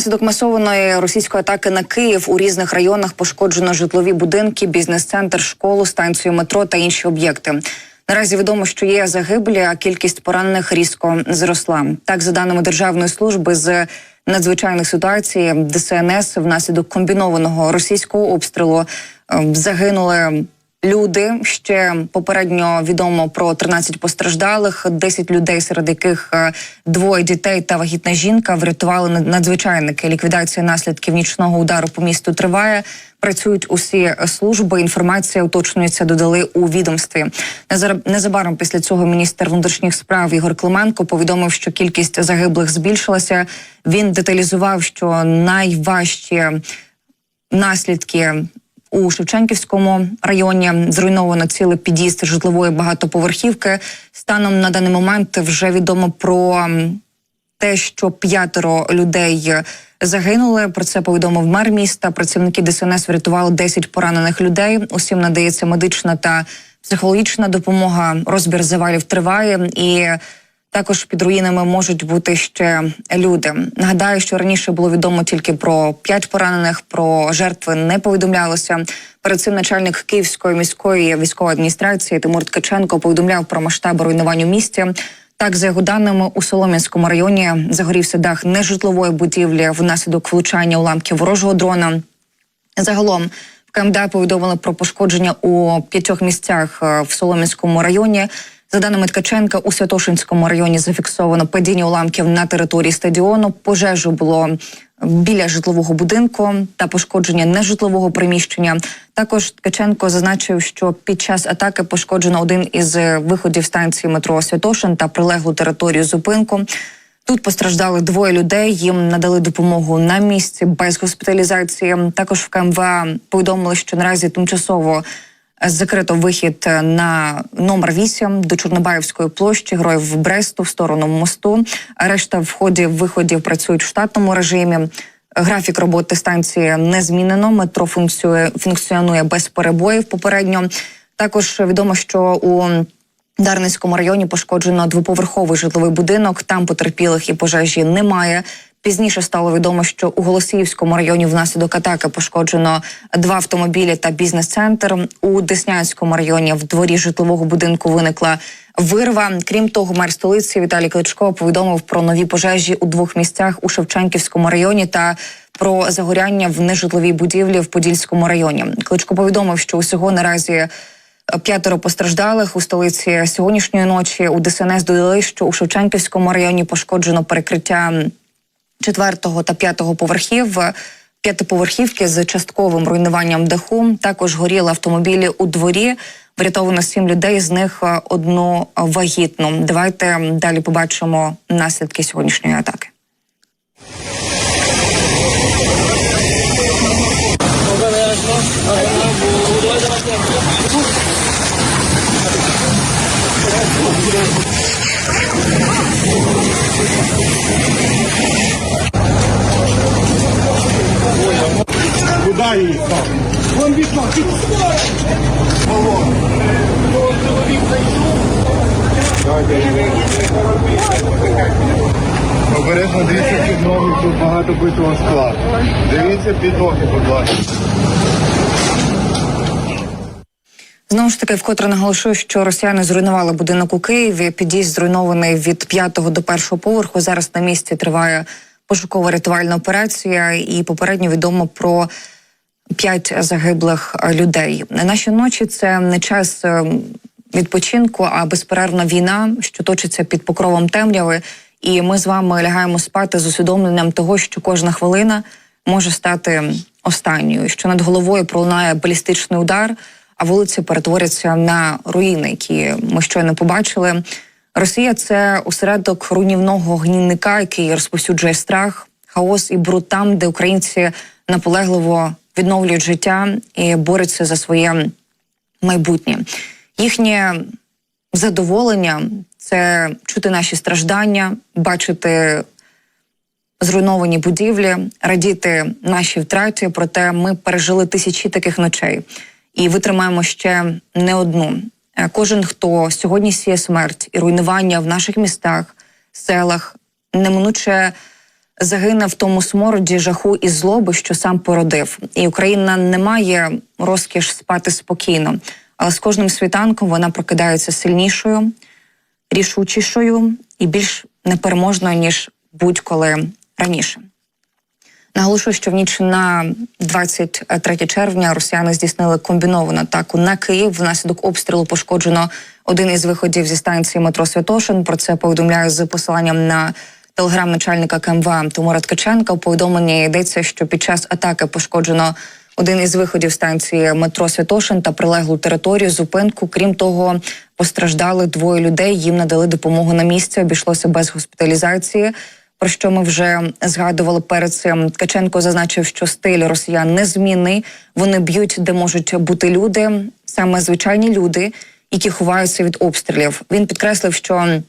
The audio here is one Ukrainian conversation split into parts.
Внаслідок масованої російської атаки на Київ у різних районах пошкоджено житлові будинки, бізнес-центр, школу, станцію метро та інші об'єкти. Наразі відомо, що є загиблі, а кількість поранених різко зросла. Так, за даними Державної служби з надзвичайних ситуацій, ДСНС внаслідок комбінованого російського обстрілу е, загинули. Люди ще попередньо відомо про 13 постраждалих, 10 людей, серед яких е, двоє дітей та вагітна жінка врятували надзвичайники. Ліквідація наслідків нічного удару по місту триває. Працюють усі служби. Інформація уточнюється, додали у відомстві. Незабаром після цього міністр внутрішніх справ Ігор Клименко повідомив, що кількість загиблих збільшилася. Він деталізував, що найважчі наслідки у Шевченківському районі зруйновано цілий під'їзд житлової багатоповерхівки. Станом на даний момент вже відомо про те, що п'ятеро людей загинули. Про це повідомив мер міста. Працівники ДСНС врятували 10 поранених людей. Усім надається медична та психологічна допомога. Розбір завалів триває і. Також під руїнами можуть бути ще люди. Нагадаю, що раніше було відомо тільки про п'ять поранених, про жертви не повідомлялося. Перед цим начальник Київської міської військової адміністрації Тимур Ткаченко повідомляв про масштаби руйнувань у місті. Так, за його даними, у Солом'янському районі загорівся дах нежитлової будівлі внаслідок влучання уламків ворожого дрона. Загалом в КМДА повідомили про пошкодження у п'ятьох місцях е, в Солом'янському районі. За даними Ткаченка, у Святошинському районі зафіксовано падіння уламків на території стадіону. Пожежу було біля житлового будинку та пошкодження нежитлового приміщення. Також Ткаченко зазначив, що під час атаки пошкоджено один із е, виходів станції метро Святошин та прилеглу територію зупинку. Тут постраждали двоє людей. Їм надали допомогу на місці без госпіталізації. Також в КМВА повідомили, що наразі тимчасово закрито вихід е, на номер 8 до Чорнобаївської площі героїв Бресту в сторону мосту. Решта входів виходів працюють в штатному режимі. Графік роботи станції не змінено. Метро функціонує без перебоїв. Попередньо також відомо, що у Дарницькому районі пошкоджено двоповерховий житловий будинок. Там потерпілих і пожежі немає. Пізніше стало відомо, що у Голосіївському районі внаслідок атаки пошкоджено два автомобілі та бізнес-центр. У Деснянському районі в дворі житлового будинку виникла вирва. Крім того, мер столиці Віталій Кличко повідомив про нові пожежі у двох місцях у Шевченківському районі та про загоряння в нежитловій будівлі в Подільському районі. Кличко повідомив, що усього наразі П'ятеро постраждалих у столиці сьогоднішньої ночі. У ДСНС додали, що у Шевченківському районі пошкоджено перекриття четвертого та п'ятого поверхів. П'ятиповерхівки з частковим руйнуванням даху. Також горіли автомобілі у дворі. Врятовано сім людей, з них е, одну вагітну. Давайте далі побачимо наслідки сьогоднішньої атаки. Куда її став? Вон вікно, Обережно дивіться під ноги, тут багато битого скла. Дивіться під ноги, будь ласка. Знову ж таки, вкотре наголошую, що росіяни зруйнували будинок у Києві. Під'їзд зруйнований від п'ятого до першого поверху. Зараз на місці триває пошукова рятувальна операція, і попередньо відомо про п'ять загиблих е, людей. Наші ночі це не час е, відпочинку, а безперервна війна, що точиться під покровом темряви. І ми з вами лягаємо спати з усвідомленням того, що кожна хвилина може стати останньою, що над головою пролунає балістичний удар, а вулиці перетворяться на руїни, які ми щойно побачили. Росія це осередок руйнівного гнівника, який розповсюджує страх, хаос і бруд там, де українці наполегливо відновлюють життя і борються за своє майбутнє. Їхнє задоволення це чути наші страждання, бачити зруйновані будівлі, радіти нашій втраті. Проте ми пережили тисячі таких ночей і витримаємо ще не одну. Е, Кожен, хто сьогодні сіє смерть і руйнування в наших містах, селах, неминуче загине в тому смороді жаху і злоби, що сам породив. І Україна не має розкіш спати спокійно, але з кожним світанком вона прокидається сильнішою, рішучішою і більш непереможною ніж будь-коли раніше. Наголошую, що в ніч на 23 червня росіяни здійснили комбіновану атаку на Київ. Внаслідок обстрілу пошкоджено один із виходів зі станції метро Святошин. Про це повідомляю з посиланням на телеграм начальника КМВА Тимура Ткаченка. У повідомленні йдеться, що під час атаки пошкоджено один із виходів станції метро Святошин та прилеглу територію зупинку. Крім того, постраждали двоє людей. Їм надали допомогу на місці. Обійшлося без госпіталізації. Про що ми вже згадували перед цим. Ткаченко зазначив, що стиль росіян незмінний. Вони б'ють, де можуть бути люди, саме звичайні люди, які ховаються від обстрілів. Він підкреслив, що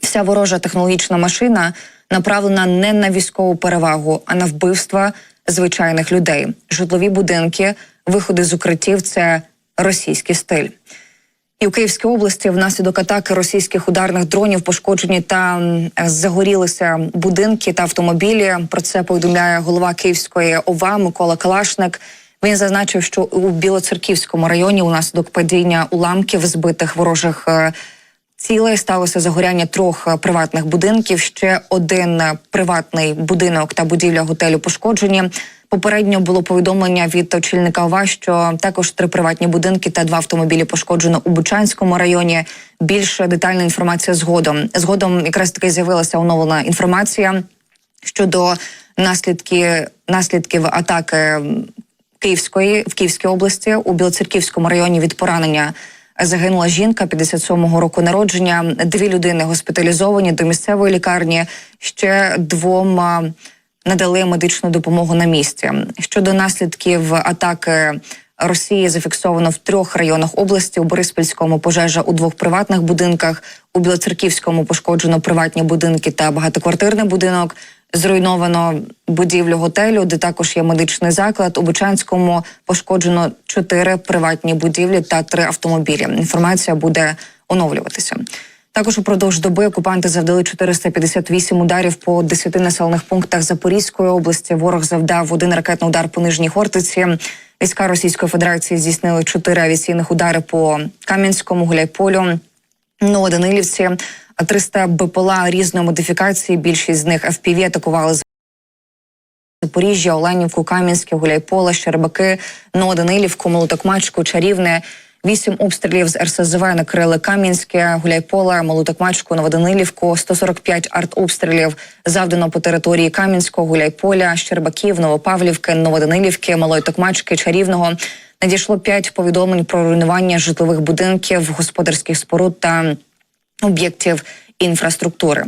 вся ворожа технологічна машина направлена не на військову перевагу, а на вбивства звичайних людей. Житлові будинки, виходи з укриттів це російський стиль. І у Київській області внаслідок атаки російських ударних дронів пошкоджені та загорілися будинки та автомобілі. Про це повідомляє голова Київської ОВА Микола Калашник. Він зазначив, що у Білоцерківському районі унаслідок падіння уламків збитих ворожих е, цілей сталося загоряння трьох е, приватних будинків. Ще один е, приватний будинок та будівля готелю пошкоджені. Попередньо було повідомлення від очільника ОВА, що також три приватні будинки та два автомобілі пошкоджено у Бучанському районі. Більше детальна інформація згодом. Згодом якраз таки з'явилася оновлена інформація щодо наслідки наслідків атаки Київської в Київській області у Білоцерківському районі від поранення. Загинула жінка 57-го року народження. Дві людини госпіталізовані до місцевої лікарні. Ще двом надали медичну допомогу на місці. Щодо наслідків атаки Росії зафіксовано в трьох районах області: у Бориспільському пожежа у двох приватних будинках, у Білоцерківському пошкоджено приватні будинки та багатоквартирний будинок. Зруйновано будівлю готелю, де також є медичний заклад. У Бучанському пошкоджено чотири приватні будівлі та три автомобілі. Інформація буде оновлюватися. Також упродовж доби окупанти завдали 458 ударів по 10 населених пунктах Запорізької області. Ворог завдав один ракетний удар по нижній Хортиці. Війська Російської Федерації здійснили чотири авіаційних удари по Кам'янському, Гуляйполю, Новоданилівці, 300 БПЛА різної модифікації. Більшість з них FPV атакували Запоріжжя, Оленівку, Кам'янське, Гуляйполе, Щербаки, Новоданилівку, Молотокмачку, Чарівне. Вісім обстрілів з РСЗВ накрили Кам'янське, Гуляйполе, Молотокмачку, Новоданилівку. 145 артобстрілів завдано по території Кам'янського, Гуляйполя, Щербаків, Новопавлівки, Новоданилівки, Малої Токмачки, Чарівного. Надійшло п'ять повідомлень про руйнування житлових будинків, господарських споруд та об'єктів інфраструктури.